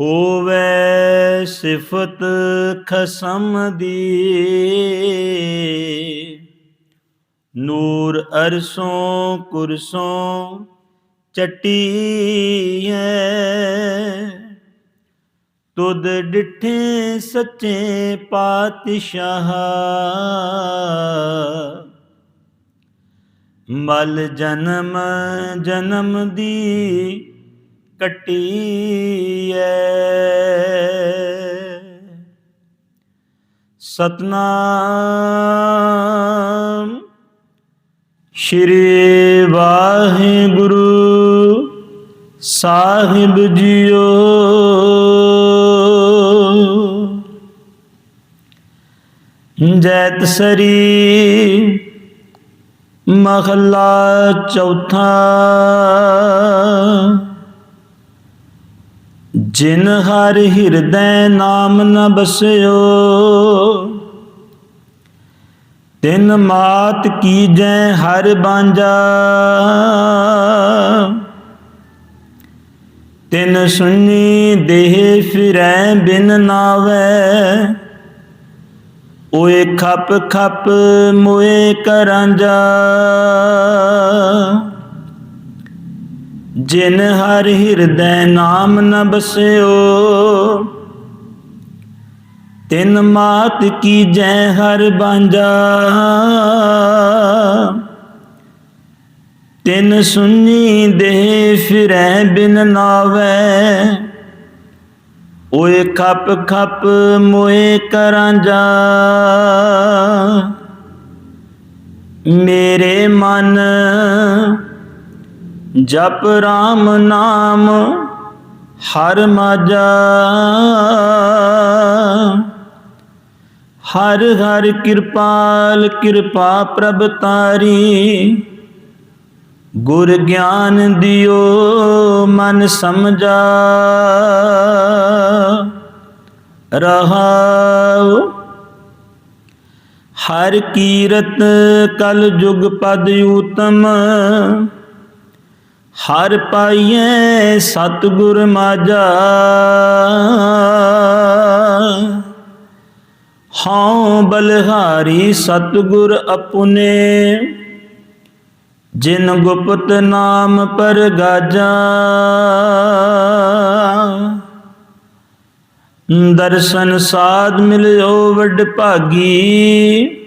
ਹੋਵੇ ਸਿਫਤ ਖਸਮ ਦੀ। ਨੂਰ ਅਰਸੋਂ ਕੁਰਸੋਂ ਚਟੀ ਹੈ ਤੁਧ ਡਿਠੇ ਸੱਚੇ ਪਾਤਸ਼ਾਹ। ਮਲ ਜਨਮ ਜਨਮ ਦੀ ਕੱਟੀ ਐ ਸਤਨਾਮ ਸ਼੍ਰੀ ਵਾਹਿਗੁਰੂ ਸਾਹਿਬ ਜੀਓ। ਜੈਤ ਸਰੀ ਮਹਲਾ ਚੌਥਾ। ਜਿਨ ਹਰ ਹਿਰਦੈ ਨਾਮ ਨ ਬਸਿਓ, ਤਿਨ ਮਾਤ ਕੀਜੈ ਹਰ ਬਾਂਝਾ, ਤਿਨ ਸੁਣੀ ਦੇਹ ਫਿਰੈ ਬਿਨ ਨਾਵੇ, ਓਏ ਖਪ ਖਪ ਮੋਏ ਕਰਾਂਜਾ ਜਿਨ ਹਰ ਹਿਰਦੈ ਨਾਮ ਨ ਬਸਿਓ, ਤਿਨ ਮਾਤ ਕੀ ਜੈ ਹਰ ਬਾਂਝਾ। ਤਿਨ ਸੁਨੀ ਦੇ ਫਿਰੈ ਬਿਨ ਨਾਵੇ, ਓਏ ਖਪ ਖਪ ਮੋਏ ਕਰਾਂ ਜਾ। ਮੇਰੇ ਮਨ ਜਪ RAM ਨਾਮ ਹਰ ਮਾਜਾ ਹਰ ਹਰ ਕਿਰਪਾਲ ਕਿਰਪਾ ਪ੍ਰਭ ਤਾਰੀ। ਗੁਰ ਗਿਆਨ ਦਿਓ ਮਨ ਸਮਝਾ। ਰਹਾਉ ਹਰ ਕੀਰਤ ਕਲ ਜੁਗ ਪਦ ਊਤਮ। ਹਰ ਪਾਈਐ ਸਤਿਗੁਰ ਮਾਝਾ ਹਉ ਬਲਹਾਰੀ ਸਤਿਗੁਰ ਅਪੁਨੇ, ਜਿਨ ਗੁਪਤ ਨਾਮ ਪਰ ਗਾਜਾ। ਦਰਸ਼ਨ ਸਾਧ ਮਿਲਿਓ ਵੱਡ ਭਾਗੀ,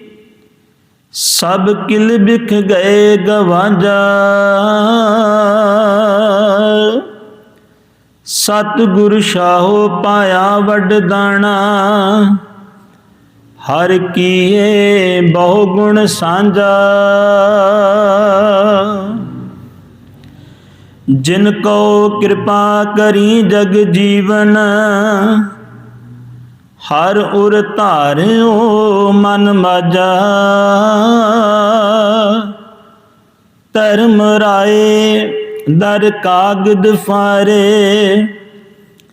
ਸਭ ਕਿਲ ਬਿਖ ਗਏ ਗਵਾਂਜਾ। ਸਤ ਗੁਰ ਸ਼ਾਹੋ ਪਾਇਆ ਵੱਡ ਦਾਣਾ। ਹਰ ਕੀਏ ਬਹੁ ਗੁਣ ਸਾਂਝਾ। ਜਿਨ ਕੋ ਕਿਰਪਾ ਕਰੀ ਜਗ ਜੀਵਨ, ਹਰ ਉਰ ਧਾਰਿਓ ਮਨ ਮਾਜਾ। ਧਰਮ ਰਾਏ ਦਰ ਕਾਗਦ ਫਾਰੇ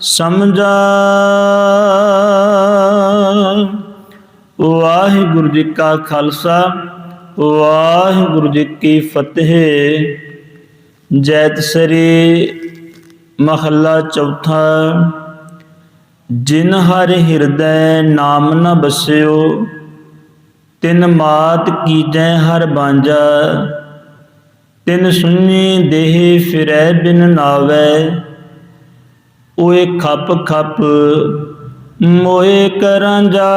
ਸਮਝਾ। ਵਾਹਿਗੁਰੂ ਜੀ ਕਾ ਖਾਲਸਾ, ਵਾਹਿਗੁਰੂ ਜੀ ਕੀ ਫਤਿਹ। ਜੈਤ ਸ੍ਰੀ ਮਹੱਲਾ ਚੌਥਾ, ਜਿਨ ਹਰ ਹਿਰਦੈ ਨਾਮ ਨ ਬਸਿਓ, ਤਿਨ ਮਾਤ ਕੀਜੈ ਹਰ ਬਾਂਝਾ, ਤਿਨ ਸੁਣੀ ਦੇਹ ਫਿਰੈ ਬਿਨ ਨਾਵੇ। ਓਏ ਖਪ ਖਪ ਮੋਏ ਕਰਾਂ ਜਾ।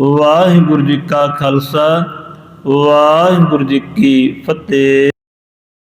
ਵਾਹਿਗੁਰੂ ਜੀ ਕਾ ਖਾਲਸਾ ਵਾਹਿਗੁਰੂ ਜੀ ਕੀ ਫਤਿਹ।